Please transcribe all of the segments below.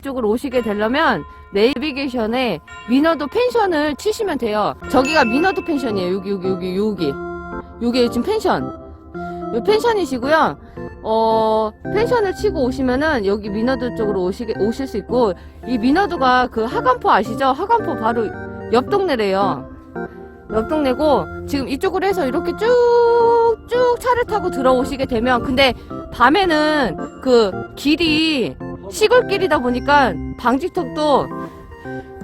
이쪽으로 오시게 되려면 내비게이션에 미너도 펜션을 치시면 돼요. 저기가 미너도 펜션이에요. 여기 여기 여기 여기. 여기 지금 펜션. 요 펜션이시고요. 어, 펜션을 치고 오시면은 여기 미너드 쪽으로 오시게, 오실 수 있고, 이 미너드가 그 하간포 아시죠? 하간포 바로 옆 동네래요. 옆 동네고, 지금 이쪽으로 해서 이렇게 쭉쭉 차를 타고 들어오시게 되면, 근데 밤에는 그 길이 시골길이다 보니까 방지턱도,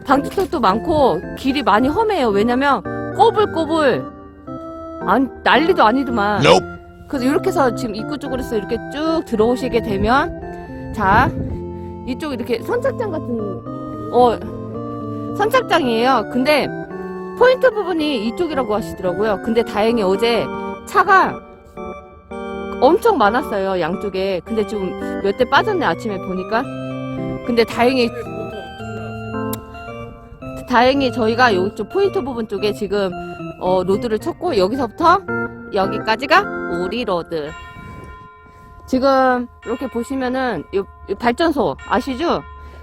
방지턱도 많고, 길이 많이 험해요. 왜냐면, 꼬불꼬불, 안, 난리도 아니더만. Nope. 그래서 이렇게 해서 지금 입구 쪽으로 해서 이렇게 쭉 들어오시게 되면 자 이쪽 이렇게 선착장 같은 어 선착장이에요. 근데 포인트 부분이 이쪽이라고 하시더라고요. 근데 다행히 어제 차가 엄청 많았어요 양쪽에. 근데 좀 몇 대 빠졌네 아침에 보니까. 근데 다행히 다행히 저희가 이쪽 포인트 부분 쪽에 지금 어, 로드를 쳤고 여기서부터 여기까지가 오리로드. 지금 이렇게 보시면은 요, 요 발전소 아시죠?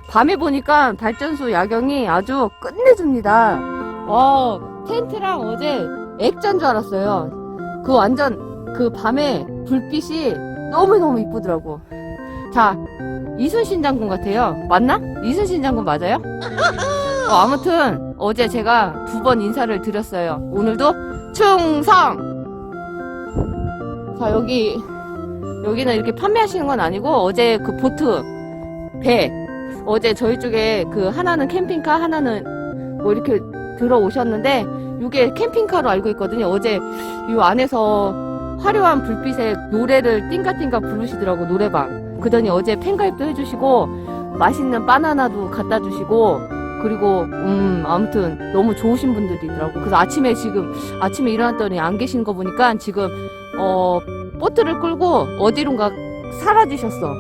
밤에 보니까 발전소 야경이 아주 끝내줍니다. 어, 텐트랑 어제 액자인 줄 알았어요. 그 완전 그 밤에 불빛이 너무너무 이쁘더라고. 자, 이순신 장군 같아요. 맞나? 이순신 장군 맞아요? 어, 아무튼 어제 제가 두 번 인사를 드렸어요. 오늘도 충성! 자, 여기, 여기는 이렇게 판매하시는 건 아니고, 어제 그 보트, 배, 어제 저희 쪽에 그 하나는 캠핑카, 하나는 뭐 이렇게 들어오셨는데, 이게 캠핑카로 알고 있거든요. 어제 이 안에서 화려한 불빛에 노래를 띵가띵가 부르시더라고, 노래방. 그더니 어제 팬가입도 해주시고, 맛있는 바나나도 갖다 주시고, 그리고, 음, 아무튼 너무 좋으신 분들이더라고. 그래서 아침에 지금, 아침에 일어났더니 안 계신 거 보니까 지금, 어, 보트를 끌고 어디론가 사라지셨어.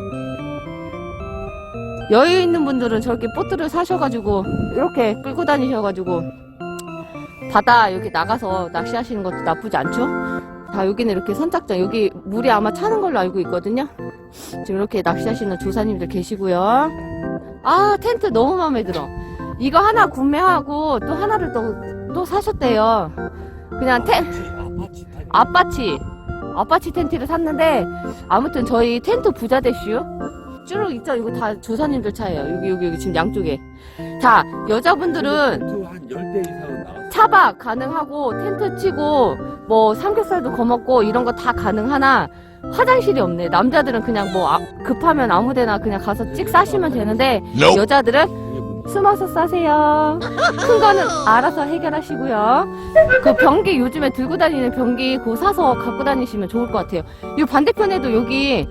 여유 있는 분들은 저렇게 보트를 사셔가지고, 이렇게 끌고 다니셔가지고, 바다 이렇게 나가서 낚시하시는 것도 나쁘지 않죠? 다 여기는 이렇게 선착장, 여기 물이 아마 차는 걸로 알고 있거든요? 지금 이렇게 낚시하시는 조사님들 계시고요. 아, 텐트 너무 마음에 들어. 이거 하나 구매하고 또 하나를 또, 또 사셨대요. 그냥 텐, 아빠치. 아빠치 텐트를 샀는데, 아무튼 저희 텐트 부자 대슈. 쭉 있죠? 이거 다 조사님들 차예요. 여기, 여기, 여기 지금 양쪽에. 자, 여자분들은 한 10대 이상은 나왔어. 차박 가능하고, 텐트 치고, 뭐, 삼겹살도 거먹고, 이런 거 다 가능하나, 화장실이 없네. 남자들은 그냥 뭐, 아- 급하면 아무 데나 그냥 가서 찍 싸시면 되는데, Nope. 여자들은 숨어서 싸세요. 큰 거는 알아서 해결하시고요. 그 변기 요즘에 들고 다니는 변기 그거 사서 갖고 다니시면 좋을 것 같아요. 이 반대편에도 여기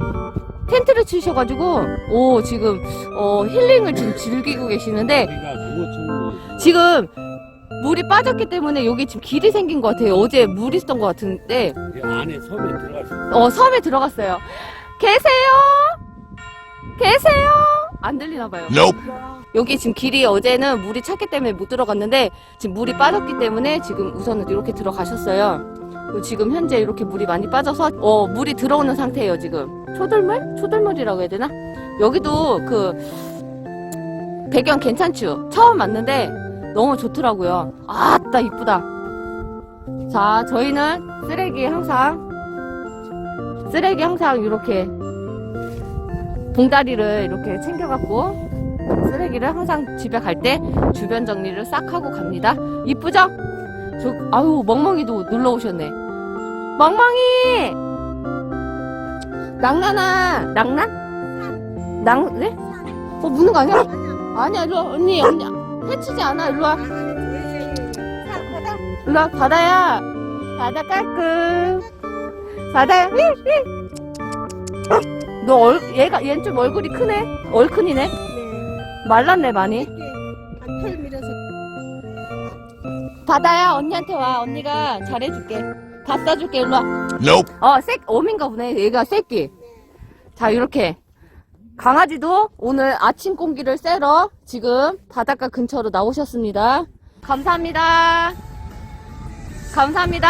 텐트를 치셔가지고 오 지금 어 힐링을 지금 즐기고 계시는데 우리가 그거 좀 지금 물이 빠졌기 때문에 여기 지금 길이 생긴 것 같아요. 어제 물 있었던 것 같은데 이 안에 섬에 있어. 어 섬에 들어갔어요. 계세요? 계세요? 안 들리나 봐요. Nope. 여기 지금 길이 어제는 물이 찼기 때문에 못 들어갔는데 지금 물이 빠졌기 때문에 지금 우선은 이렇게 들어가셨어요. 그리고 지금 현재 이렇게 물이 많이 빠져서 어 물이 들어오는 상태예요 지금. 초들물? 초들물이라고 해야 되나? 여기도 그 배경 괜찮죠? 처음 왔는데 너무 좋더라고요. 아따 이쁘다. 자 저희는 쓰레기 항상 쓰레기 항상 이렇게 봉다리를 이렇게 챙겨갖고 쓰레기를 항상 집에 갈 때 주변 정리를 싹 하고 갑니다. 이쁘죠? 저, 아유, 멍멍이도 놀러 오셨네. 멍멍이! 낭나나, 낭난? 낭, 네? 어, 무는 거 아니야? 아니야, 와. 언니, 언니. 해치지 않아, 일로 와. 일로 와, 바다야. 바다 깔끔. 바다야. 응, 응. 너 얼, 얘가, 얘는 좀 얼굴이 크네? 얼큰이네? 말랐네, 많이. 밀어서 바다야 언니한테 와 언니가 잘해줄게 다 싸줄게 일로 와 Nope. 어 새, 어민가 보네 얘가 새끼 자 이렇게 강아지도 오늘 아침 공기를 쐬러 지금 바닷가 근처로 나오셨습니다. 감사합니다. 감사합니다